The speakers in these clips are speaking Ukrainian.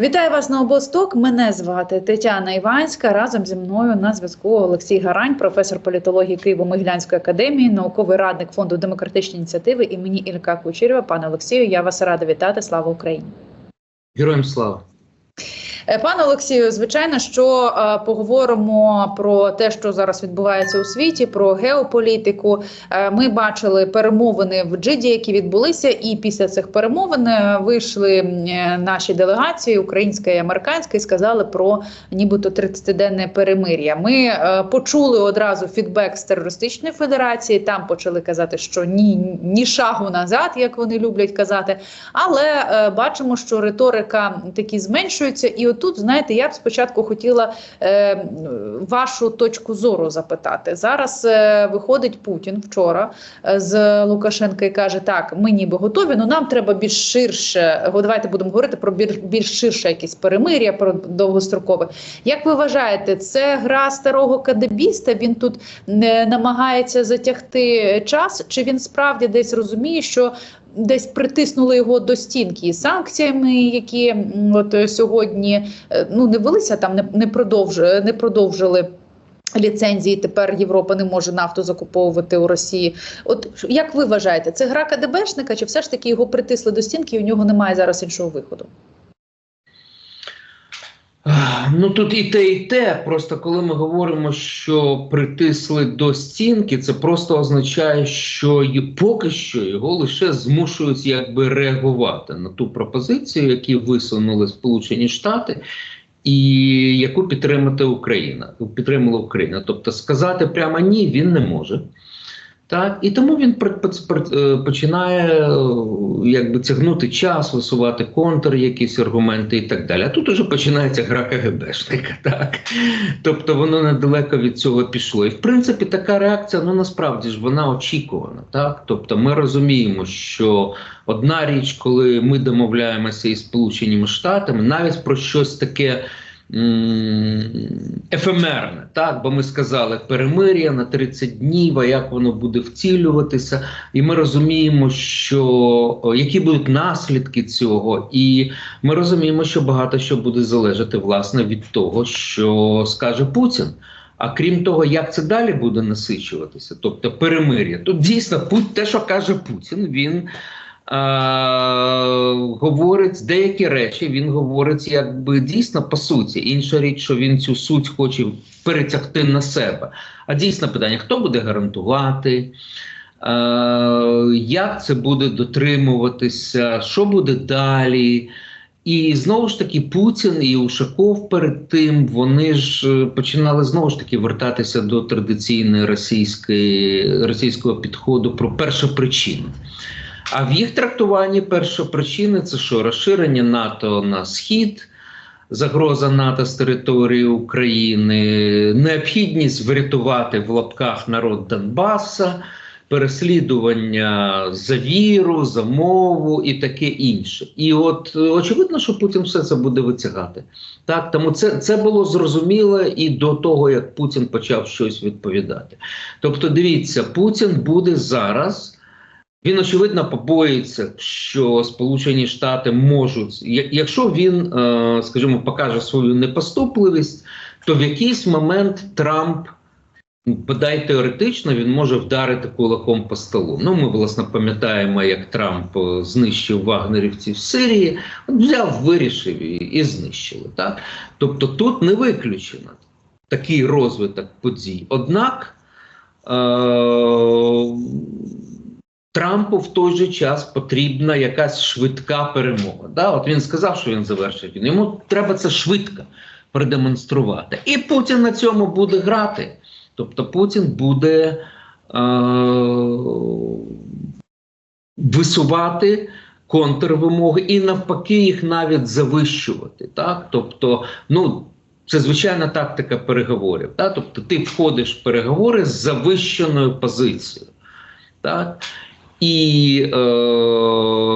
Вітаю вас на обосток. Мене звати Тетяна Іванська. Разом зі мною на зв'язку Олексій Гарань, професор політології Києво-Могилянської академії, науковий радник фонду демократичні ініціативи імені Ілька Кучерєва. Пане Олексію, я вас рада вітати. Слава Україні! Героям слава! Е, Пане Олексію, звичайно, що е, поговоримо про те, що зараз відбувається у світі, про геополітику. Е, ми бачили перемовини в Джиді, які відбулися, і після цих перемовин вийшли наші делегації, українська і американська, і сказали про нібито 30-денне перемир'я. Ми почули одразу фідбек з терористичної федерації. Там почали казати, що ні, ні шагу назад, як вони люблять казати. Але бачимо, що риторика таки зменшується, і отут, знаєте, я б спочатку хотіла е, вашу точку зору запитати. Зараз е, виходить Путін вчора е, з Лукашенка і каже: Так, ми ніби готові, але нам треба більш ширше. Давайте будемо говорити про більш, більш ширше якісь перемир'я, про довгострокове. Як ви вважаєте, це гра старого кадебіста? Він тут не намагається затягти час, чи він справді десь розуміє, що десь притиснули його до стінки санкціями, які от е, сьогодні е, ну не велися там, не, не продовжили, не продовжили. Ліцензії тепер Європа не може нафту закуповувати у Росії. От як ви вважаєте, це гра КДБшника, чи все ж таки його притисли до стінки, і у нього немає зараз іншого виходу? Ну тут і те, і те. Просто коли ми говоримо, що притисли до стінки, це просто означає, що й- поки що його лише змушують якби реагувати на ту пропозицію, яку висунули Сполучені Штати. І яку підтримати Україна, підтримала Україна. Тобто сказати прямо ні він не може. Так, і тому він е, починає е, якби тягнути час, висувати контр, якісь аргументи і так далі. А тут уже починається гра КГБшника. Так? Тобто воно недалеко від цього пішло. І в принципі така реакція, ну насправді ж вона очікувана. Так? Тобто ми розуміємо, що одна річ, коли ми домовляємося із Сполученими Штатами, навіть про щось таке. Ефемерне, так, бо ми сказали перемир'я на 30 днів, а як воно буде втілюватися, і ми розуміємо, що які будуть наслідки цього, і ми розуміємо, що багато що буде залежати власне від того, що скаже Путін. А крім того, як це далі буде насичуватися, тобто перемир'я, тут дійсно те, що каже Путін, він говорить деякі речі, він говорить якби дійсно по суті. Інша річ, що він цю суть хоче перетягти на себе. А дійсно питання: хто буде гарантувати? Е, як це буде дотримуватися, що буде далі? І знову ж таки Путін і Ушаков перед тим вони ж е, починали знову ж таки вертатися до традиційної російської, російського підходу про першопричину. А в їх трактуванні першопричини це що розширення НАТО на схід, загроза НАТО з території України, необхідність врятувати в лапках народ Донбаса, переслідування за віру, за мову і таке інше. І от е, очевидно, що Путін все це буде витягати. Так, тому це, це було зрозуміло і до того, як Путін почав щось відповідати. Тобто, дивіться, Путін буде зараз. Він очевидно побоїться, що Сполучені Штати можуть, якщо він, е, скажімо, покаже свою непоступливість, то в якийсь момент Трамп, ну, бодай теоретично, він може вдарити кулаком по столу. Ну, ми власне пам'ятаємо, як Трамп е, знищив вагнерівців в Сирії, взяв, вирішив і, і знищили. Так? Тобто тут не виключено такий розвиток подій. Однак. Е- Трампу в той же час потрібна якась швидка перемога. Да? От він сказав, що він завершить війну. Йому треба це швидко продемонструвати. І Путін на цьому буде грати. Тобто Путін буде е- висувати контрвимоги і навпаки їх навіть завищувати. Так? Тобто, ну. Це звичайна тактика переговорів. Так? Тобто ти входиш в переговори з завищеною позицією. Так? І е,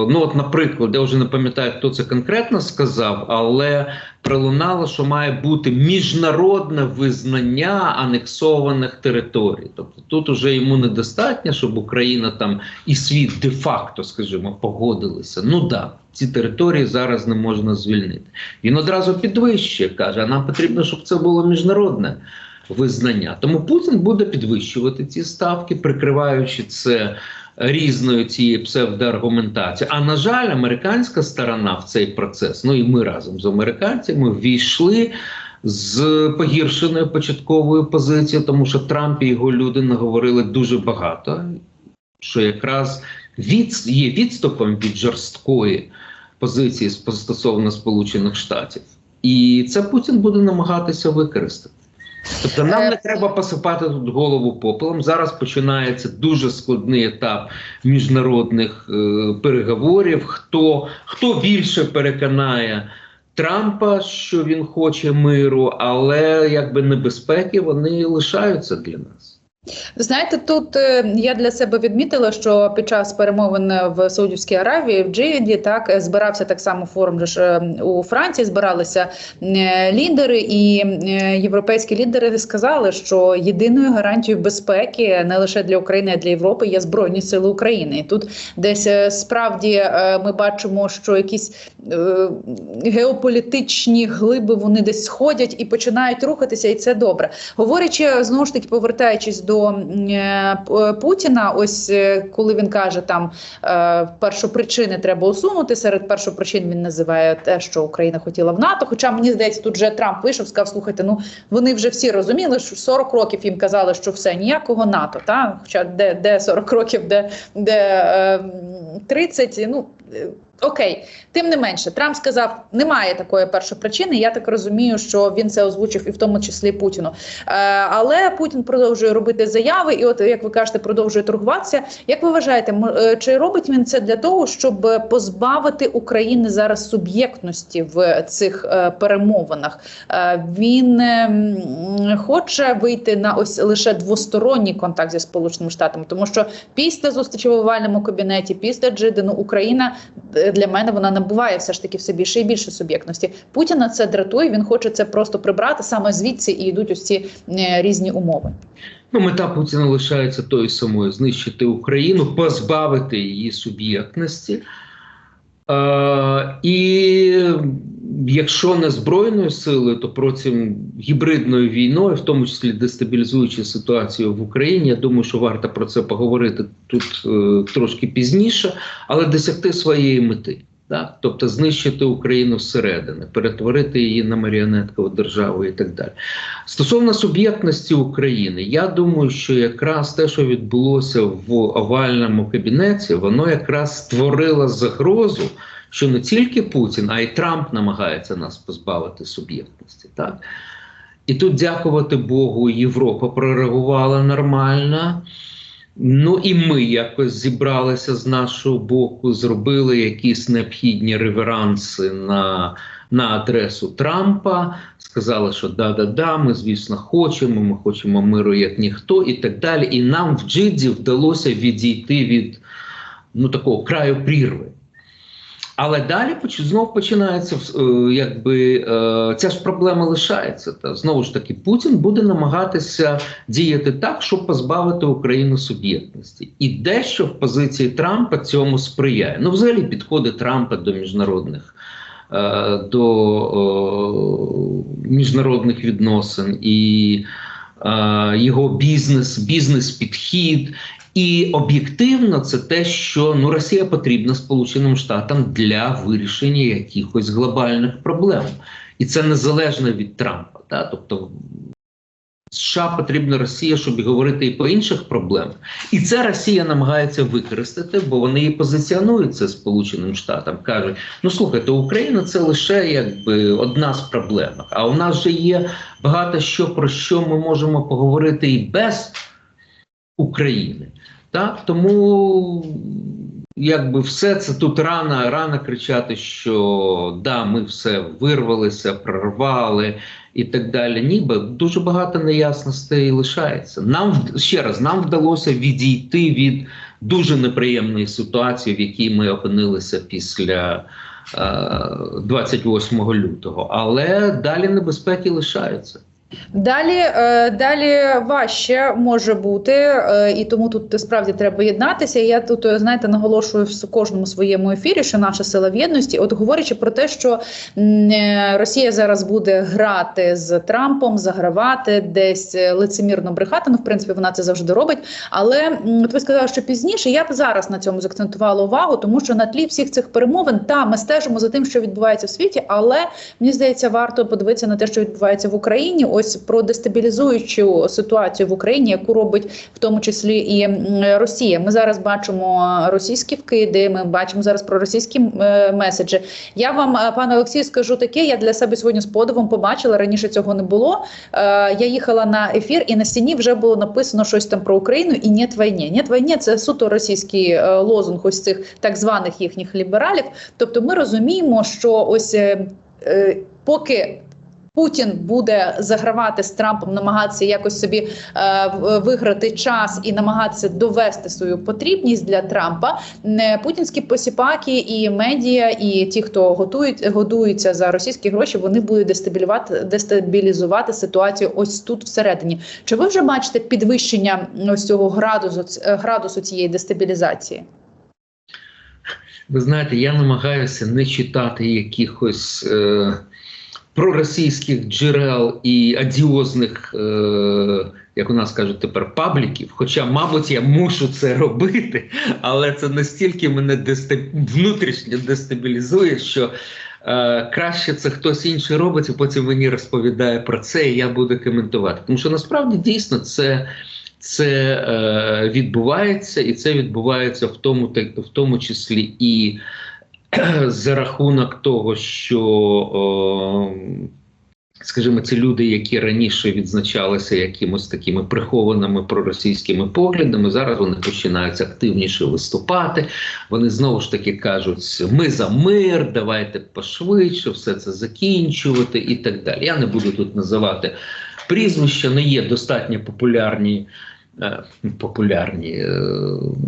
ну от, наприклад, я вже не пам'ятаю, хто це конкретно сказав, але пролунало, що має бути міжнародне визнання анексованих територій. Тобто тут уже йому недостатньо, щоб Україна там і світ де-факто, скажімо, погодилися. Ну да, ці території зараз не можна звільнити. Він одразу підвищує, каже: а нам потрібно, щоб це було міжнародне визнання. Тому Путін буде підвищувати ці ставки, прикриваючи це різною цією псевдоаргументацією. А на жаль, американська сторона в цей процес, ну і ми разом з американцями ввійшли. З погіршеною початковою позицією, тому що Трамп і його люди наговорили дуже багато, що якраз від, є відступом від жорсткої позиції стосовно Сполучених Штатів, і це Путін буде намагатися використати. Тобто нам не треба посипати тут голову попелом. Зараз починається дуже складний етап міжнародних е, переговорів. Хто, хто більше переконає Трампа, що він хоче миру, але якби небезпеки вони лишаються для нас. Знаєте, тут е, я для себе відмітила, що під час перемовин в Саудівській Аравії в Джиді так е, збирався так само форум. Ж е, у Франції збиралися лідери, і європейські лідери сказали, що єдиною гарантією безпеки не лише для України, а й для Європи є збройні сили України. І тут десь справді ми бачимо, що якісь геополітичні глиби вони десь сходять і починають рухатися, і це добре. Говорячи знову ж таки, повертаючись до е, П- Путіна, ось е, коли він каже, там е, першопричини треба усунути. Серед першопричин він називає те, що Україна хотіла в НАТО. Хоча мені здається, тут вже Трамп вийшов, сказав: слухайте, ну вони вже всі розуміли, що 40 років їм казали, що все ніякого НАТО. Та хоча де, де 40 років, де, де е, 30, ну. Окей, тим не менше, Трамп сказав, немає такої першопричини. Я так розумію, що він це озвучив і в тому числі Путіну. Е, але Путін продовжує робити заяви, і от як ви кажете, продовжує торгуватися. Як ви вважаєте, е, чи робить він це для того, щоб позбавити України зараз суб'єктності в цих е, перемовинах? Е, він е, хоче вийти на ось лише двосторонній контакт зі сполученими штатами, тому що після зустрічі в овальному кабінеті, після Джидену, Україна е, для мене вона набуває все ж таки все більше і більше суб'єктності. Путіна це дратує. Він хоче це просто прибрати саме звідси, і йдуть ось ці е, різні умови. Ну, мета Путіна лишається тою самою: знищити Україну, позбавити її суб'єктності. І якщо не збройною силою, то протягом гібридною війною, в тому числі дестабілізуючи ситуацію в Україні, я думаю, що варто про це поговорити тут е, трошки пізніше, але досягти своєї мети. Так? Тобто знищити Україну зсередини, перетворити її на маріонеткову державу і так далі. Стосовно суб'єктності України, я думаю, що якраз те, що відбулося в овальному кабінеті, воно якраз створило загрозу, що не тільки Путін, а й Трамп намагається нас позбавити суб'єктності. Так? І тут, дякувати Богу, Європа прореагувала нормально. Ну і ми якось зібралися з нашого боку, зробили якісь необхідні реверанси на, на адресу Трампа. Сказали, що да-да-да, ми, звісно, хочемо, ми хочемо миру як ніхто, і так далі. І нам в Джиді вдалося відійти від ну, такого краю прірви. Але далі знов починається е, якби е, ця ж проблема лишається. Та знову ж таки, Путін буде намагатися діяти так, щоб позбавити Україну суб'єктності, і дещо в позиції Трампа цьому сприяє. Ну, взагалі, підходи Трампа до міжнародних. е, До міжнародних відносин і його бізнес, бізнес-підхід, і об'єктивно це те, що ну Росія потрібна Сполученим Штатам для вирішення якихось глобальних проблем, і це незалежно від Трампа. Да? Тобто США потрібна Росія, щоб говорити і по інших проблемах, і це Росія намагається використати, бо вони і позиціонуються Сполученим Штатам. кажуть: ну слухайте, Україна це лише якби одна з проблем. А у нас же є багато що про що ми можемо поговорити і без України. Так, тому якби все це тут рано, рано кричати, що да, ми все вирвалися, прорвали і так далі. Ніби дуже багато неясностей лишається. Нам ще раз нам вдалося відійти від дуже неприємної ситуації, в якій ми опинилися після е, 28 лютого. Але далі небезпеки лишаються. Далі, е, далі важче може бути, е, і тому тут справді треба єднатися. Я тут е, знаєте наголошую в кожному своєму ефірі, що наша сила в єдності. От говорячи про те, що Росія зараз буде грати з Трампом, загравати десь лицемірно брехати. Ну, в принципі, вона це завжди робить. Але от ви сказали, що пізніше я б зараз на цьому закцентувала увагу, тому що на тлі всіх цих перемовин та ми стежимо за тим, що відбувається в світі, але мені здається, варто подивитися на те, що відбувається в Україні. Ось про дестабілізуючу ситуацію в Україні, яку робить в тому числі і Росія. Ми зараз бачимо російські вкиди. Ми бачимо зараз про російські е, меседжі. Я вам, е, пане Олексію, скажу таке. Я для себе сьогодні з подивом побачила. Раніше цього не було. Е, я їхала на ефір, і на стіні вже було написано щось там про Україну і «Нєт війні». «Нєт війні» – це суто російський лозунг ось цих так званих їхніх лібералів. Тобто, ми розуміємо, що ось поки. Путін буде загравати з Трампом, намагатися якось собі е, виграти час і намагатися довести свою потрібність для Трампа. Не путінські посіпаки і медіа, і ті, хто готують годуються за російські гроші, вони будуть дестабілізувати дестабілізувати ситуацію ось тут всередині. Чи ви вже бачите підвищення ось цього градусу градусу цієї дестабілізації? Ви знаєте, я намагаюся не читати якихось е, проросійських джерел і адіозних, е, як у нас кажуть тепер, пабліків. Хоча, мабуть, я мушу це робити, але це настільки мене внутрішньо дестабілізує, що е, краще це хтось інший робить, і потім мені розповідає про це, і я буду коментувати. Тому що насправді дійсно це. Це е, відбувається, і це відбувається в тому, в тому числі і за рахунок того, що, скажімо, ці люди, які раніше відзначалися якимось такими прихованими проросійськими поглядами, зараз вони починають активніше виступати. Вони знову ж таки кажуть: ми за мир, давайте пошвидше все це закінчувати і так далі. Я не буду тут називати прізвища, не є достатньо популярні. Е, Популярні, е,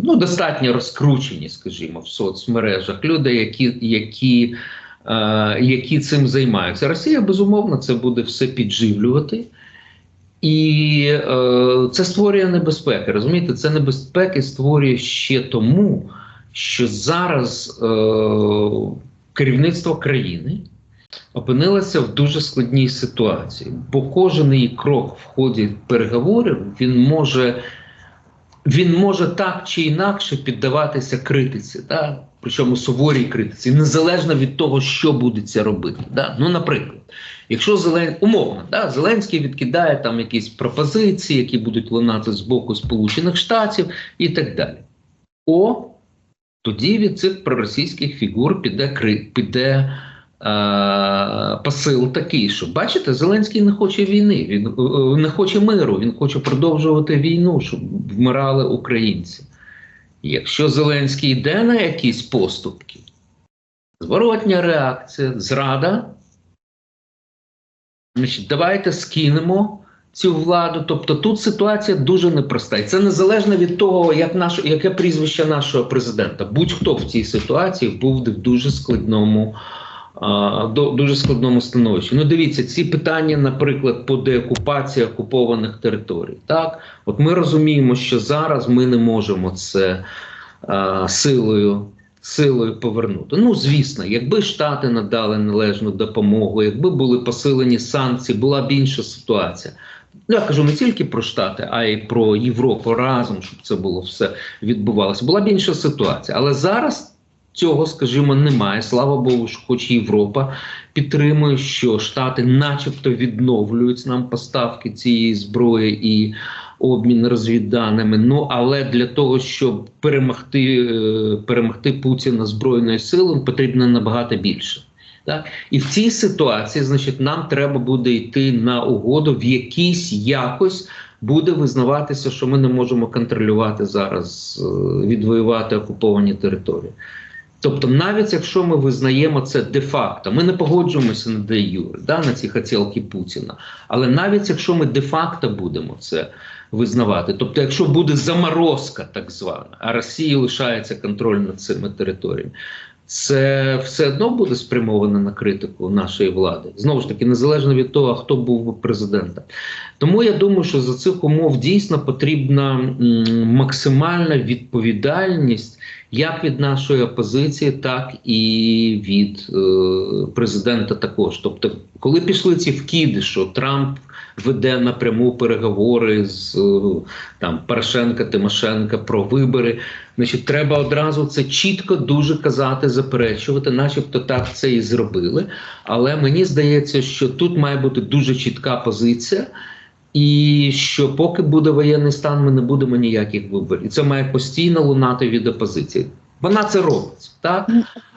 ну достатньо розкручені, скажімо, в соцмережах люди, які, які, е, які цим займаються. Росія безумовно це буде все підживлювати, і е, це створює небезпеки. Розумієте, це небезпеки створює ще тому, що зараз е, керівництво країни опинилася в дуже складній ситуації, бо кожен її крок в ході переговорів він може, він може так чи інакше піддаватися критиці, да? причому суворій критиці, незалежно від того, що будеться робити. Да? Ну, наприклад, якщо Зелен... умовно, да? Зеленський відкидає там якісь пропозиції, які будуть лунати з боку Сполучених Штатів і так далі. О, тоді від цих проросійських фігур піде піде посил такий, що бачите, Зеленський не хоче війни, він е, не хоче миру, він хоче продовжувати війну, щоб вмирали українці. Якщо Зеленський йде на якісь поступки, зворотня реакція, зрада, значить, давайте скинемо цю владу. Тобто тут ситуація дуже непроста. І це незалежно від того, як наш, яке прізвище нашого президента. Будь-хто в цій ситуації був в дуже складному. До- Дуже складному становищі. Ну, дивіться, ці питання, наприклад, по деокупації окупованих територій. Так, от ми розуміємо, що зараз ми не можемо це а, силою, силою повернути. Ну, звісно, якби Штати надали належну допомогу, якби були посилені санкції, була б інша ситуація. Ну, я кажу не тільки про Штати, а й про Європу разом, щоб це було все відбувалося. Була б інша ситуація. Але зараз цього, скажімо, немає. Слава Богу, що хоч Європа підтримує, що Штати, начебто, відновлюють нам поставки цієї зброї і обмін розвідданими. Ну але для того, щоб перемогти, е, перемогти Путіна збройною силою, потрібно набагато більше. Так і в цій ситуації, значить, нам треба буде йти на угоду в якійсь якось. Буде визнаватися, що ми не можемо контролювати зараз, е, відвоювати окуповані території. Тобто, навіть якщо ми визнаємо це де-факто, ми не погоджуємося на де юре, да, на ці хотілки Путіна. Але навіть якщо ми де-факто будемо це визнавати, тобто, якщо буде заморозка, так звана, а Росії лишається контроль над цими територіями, це все одно буде спрямовано на критику нашої влади. Знову ж таки, незалежно від того, хто був президентом. Тому я думаю, що за цих умов дійсно потрібна максимальна відповідальність як від нашої опозиції, так і від е, президента також. Тобто, коли пішли ці вкиди, що Трамп веде напряму переговори з е, там Порошенка, Тимошенка про вибори, значить, треба одразу це чітко дуже казати, заперечувати, начебто так це і зробили. Але мені здається, що тут має бути дуже чітка позиція. І що поки буде воєнний стан, ми не будемо ніяких виборів. І це має постійно лунати від опозиції. Вона це робить, так?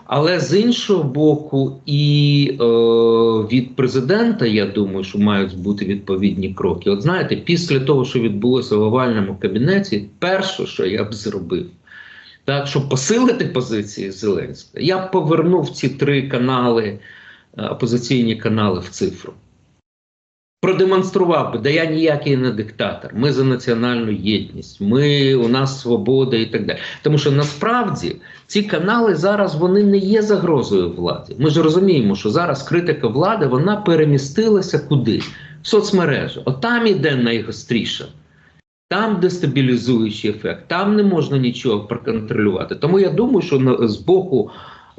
Але з іншого боку, і е, від президента, я думаю, що мають бути відповідні кроки. От знаєте, після того, що відбулося в овальному кабінеті, перше, що я б зробив, так, щоб посилити позиції Зеленського, я б повернув ці три канали, е, опозиційні канали в цифру продемонстрував би, да я ніякий не диктатор. Ми за національну єдність, ми у нас свобода і так далі. Тому що насправді ці канали зараз вони не є загрозою владі. Ми ж розуміємо, що зараз критика влади вона перемістилася куди? В соцмережі. От там іде найгостріше. Там дестабілізуючий ефект, там не можна нічого проконтролювати. Тому я думаю, що з боку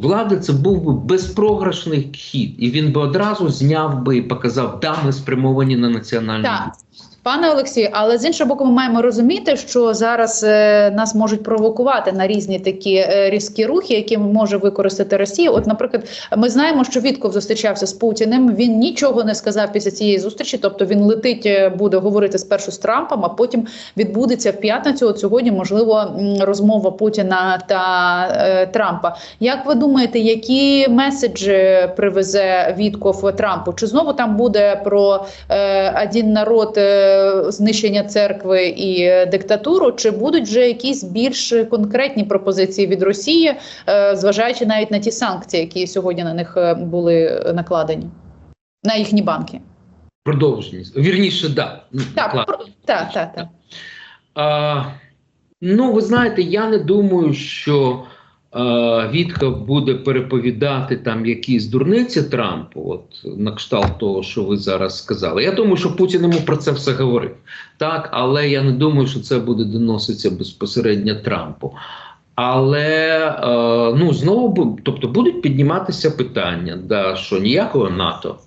влади це був би безпрограшний хід, і він би одразу зняв би і показав, да, ми спрямовані на національну Так. Пане Олексію, але з іншого боку, ми маємо розуміти, що зараз е, нас можуть провокувати на різні такі е, різкі рухи, які може використати Росія. От, наприклад, ми знаємо, що Вітков зустрічався з Путіним. Він нічого не сказав після цієї зустрічі. Тобто він летить, е, буде говорити спершу з Трампом, а потім відбудеться в п'ятницю. От сьогодні можливо розмова Путіна та е, Трампа. Як ви думаєте, які меседжі привезе Вітков Трампу? Чи знову там буде про е, один народ? Е, знищення церкви і е, диктатуру, чи будуть вже якісь більш конкретні пропозиції від Росії, е, зважаючи навіть на ті санкції, які сьогодні на них е, були накладені на їхні банки? Продовженість. Вірніше, да. Ну, Так, про- так, так, так. А, ну, ви знаєте, я не думаю, що а, буде переповідати там якісь дурниці Трампу, от на кшталт того, що ви зараз сказали. Я думаю, що Путін йому про це все говорив. Так, але я не думаю, що це буде доноситися безпосередньо Трампу. Але е, ну знову тобто будуть підніматися питання, да, що ніякого НАТО,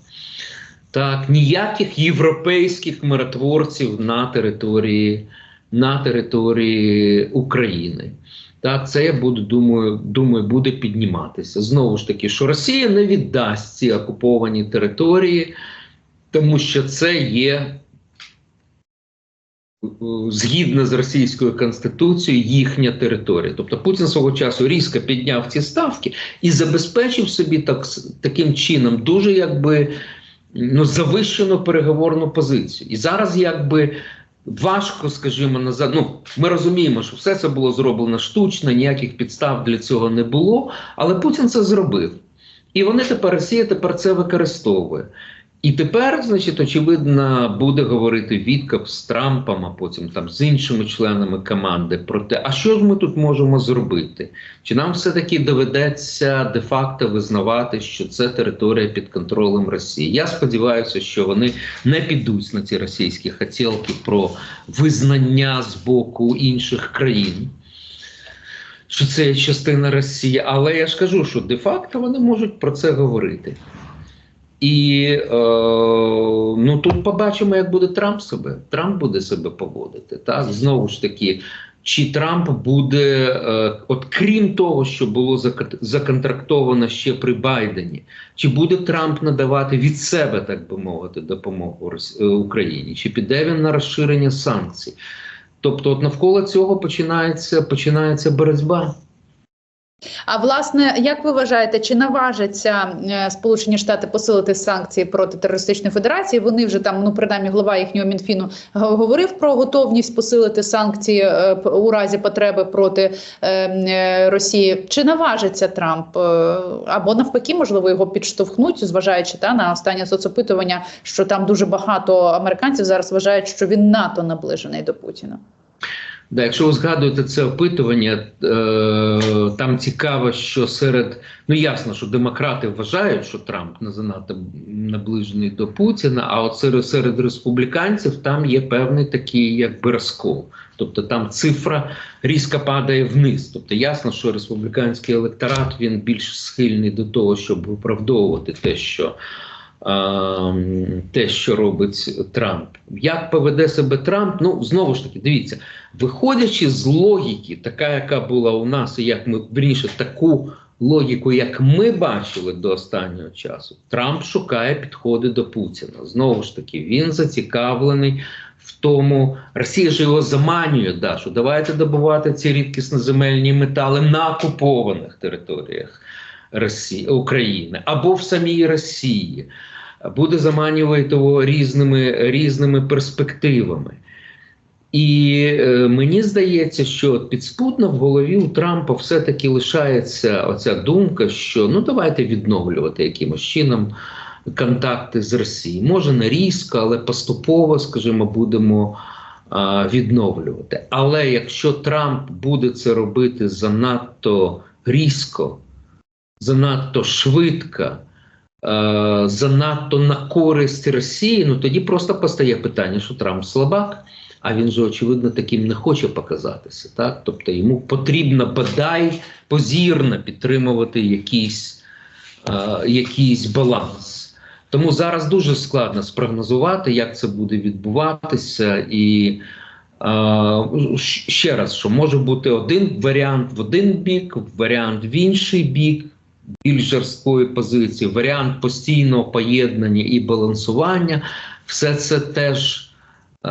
так, ніяких європейських миротворців на території, на території України. Так, це я буду думаю, думаю, буде підніматися. Знову ж таки, що Росія не віддасть ці окуповані території, тому що це є е, згідно з російською конституцією їхня територія. Тобто Путін свого часу різко підняв ці ставки і забезпечив собі так, таким чином дуже якби ну, завищену переговорну позицію. І зараз якби. Важко, скажімо, назад. Ну, ми розуміємо, що все це було зроблено штучно, ніяких підстав для цього не було. Але Путін це зробив. І вони тепер Росія тепер це використовує. І тепер, значить, очевидно, буде говорити Вітков з Трампом, а потім там з іншими членами команди про те, а що ж ми тут можемо зробити? Чи нам все-таки доведеться де-факто визнавати, що це територія під контролем Росії? Я сподіваюся, що вони не підуть на ці російські хотілки про визнання з боку інших країн. Що це є частина Росії, але я ж кажу, що де-факто вони можуть про це говорити. І е, ну тут побачимо, як буде Трамп себе. Трамп буде себе поводити. Так? Знову ж таки, чи Трамп буде, е, от крім того, що було законтрактовано ще при Байдені, чи буде Трамп надавати від себе, так би мовити, допомогу е, Україні? Чи піде він на розширення санкцій? Тобто, от навколо цього починається, починається боротьба. А власне, як ви вважаєте, чи наважаться е, Сполучені Штати посилити санкції проти терористичної федерації? Вони вже там, ну принаймні, глава їхнього мінфіну говорив про готовність посилити санкції е, у разі потреби проти е, Росії. Чи наважиться Трамп? Або навпаки, можливо, його підштовхнуть, зважаючи та на останнє соцопитування, що там дуже багато американців зараз вважають, що він НАТО наближений до Путіна. Да, якщо ви згадуєте це опитування, е, там цікаво, що серед ну ясно, що демократи вважають, що Трамп не занадто наближений до Путіна. А от серед, серед республіканців там є певний такий якби розкол. Тобто там цифра різко падає вниз. Тобто ясно, що республіканський електорат він більш схильний до того, щоб виправдовувати те, що те, що робить Трамп. Як поведе себе Трамп? Ну знову ж таки, дивіться, виходячи з логіки, така, яка була у нас, і як ми вірніше, таку логіку, як ми бачили до останнього часу, Трамп шукає підходи до Путіна. Знову ж таки, він зацікавлений. В тому Росія ж його заманює, да, що давайте добувати ці рідкісно земельні метали на окупованих територіях Росії, України або в самій Росії. Буде заманювати його різними, різними перспективами. І е, мені здається, що підспутно в голові у Трампа все-таки лишається оця думка, що ну давайте відновлювати якимось чином контакти з Росією. Може не різко, але поступово, скажімо, будемо а, відновлювати. Але якщо Трамп буде це робити занадто різко, занадто швидко, е, занадто на користь Росії, ну тоді просто постає питання, що Трамп слабак. А він же, очевидно, таким не хоче показатися. Так? Тобто йому потрібно бодай позірно підтримувати якийсь, е, якийсь баланс. Тому зараз дуже складно спрогнозувати, як це буде відбуватися. І е, ще раз, що може бути один варіант в один бік, варіант в інший бік, більш жорсткої позиції, варіант постійного поєднання і балансування. Все це теж е,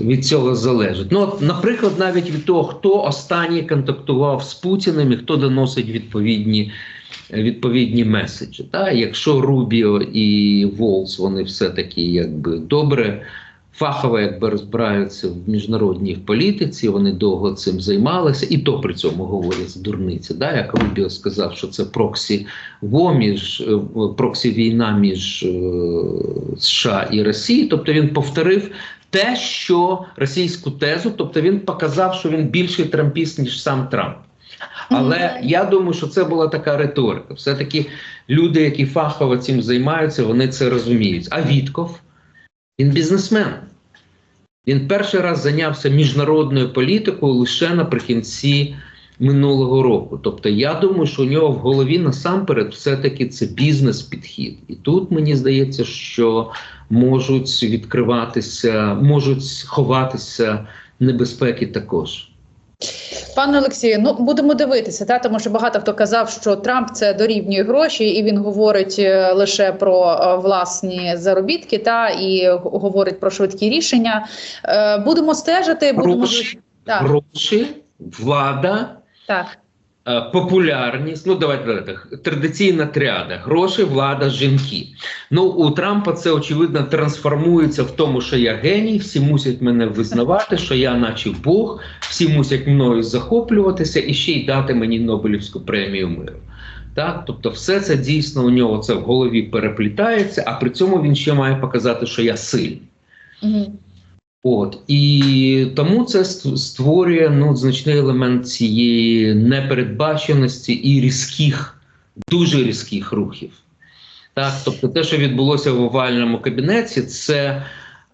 від цього залежить. Ну, от, наприклад, навіть від того, хто останній контактував з Путіним і хто доносить відповідні, відповідні меседжі. Та? Якщо Рубіо і Волс, вони все-таки якби добре. Фахово якби розбираються в міжнародній політиці, вони довго цим займалися, і то при цьому говорять дурниці. Да? Як Рубіо сказав, що це проксі між е, проксі війна між е, США і Росією. Тобто він повторив те, що російську тезу, тобто він показав, що він більший трампіст, ніж сам Трамп. Але я думаю, що це була така риторика. Все-таки люди, які фахово цим займаються, вони це розуміють. А Вітков він бізнесмен. Він перший раз зайнявся міжнародною політикою лише наприкінці минулого року. Тобто, я думаю, що у нього в голові насамперед все-таки це бізнес-підхід. І тут мені здається, що можуть відкриватися, можуть ховатися небезпеки також. Пане Олексію, ну будемо дивитися, та тому що багато хто казав, що Трамп це дорівнює гроші, і він говорить е, лише про е, власні заробітки, та і говорить про швидкі рішення. Е, Будемо стежити, будемо Гроші, гроші, влада, так. Е, популярність. Ну, давайте давайте. Традиційна тріада: гроші, влада, жінки. Ну, у Трампа це очевидно трансформується в тому, що я геній, всі мусять мене визнавати, що я, наче Бог, всі мусять мною захоплюватися і ще й дати мені Нобелівську премію миру. Так, тобто, все це дійсно у нього це в голові переплітається, а при цьому він ще має показати, що я сильний. От і тому це створює ну значний елемент цієї непередбаченості і різких, дуже різких рухів. Так, тобто, те, що відбулося в овальному кабінеті, це,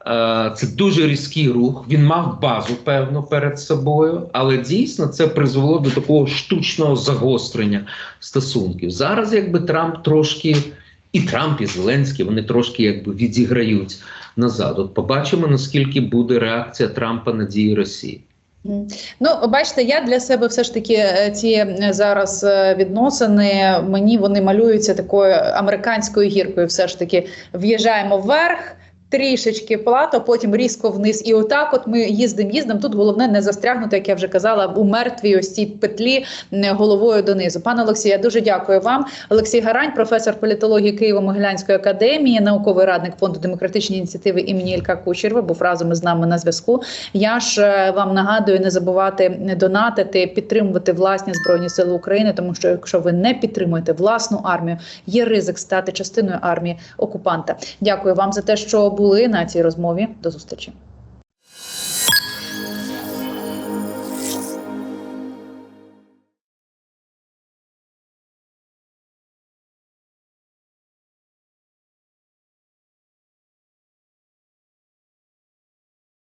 е, це дуже різкий рух. Він мав базу певно перед собою, але дійсно це призвело до такого штучного загострення стосунків. Зараз, якби Трамп трошки, і Трамп, і Зеленський, вони трошки якби відіграють назад. От побачимо, наскільки буде реакція Трампа на дії Росії. Ну, бачите, я для себе все ж таки е, ці е, зараз е, відносини мені вони малюються такою американською гіркою. Все ж таки в'їжджаємо вверх. Трішечки плато, потім різко вниз. І отак, от ми їздимо, їздимо. Тут головне не застрягнути, як я вже казала, у мертвій ось цій петлі головою донизу. Пане Олексію, я дуже дякую вам. Олексій Гарань, професор політології Києво-Могилянської академії, науковий радник фонду демократичні ініціативи імені Ілька Кучерва, був разом із нами на зв'язку. Я ж е, вам нагадую не забувати донатити, підтримувати власні збройні сили України, тому що якщо ви не підтримуєте власну армію, є ризик стати частиною армії окупанта. Дякую вам за те, що були на цій розмові. До зустрічі.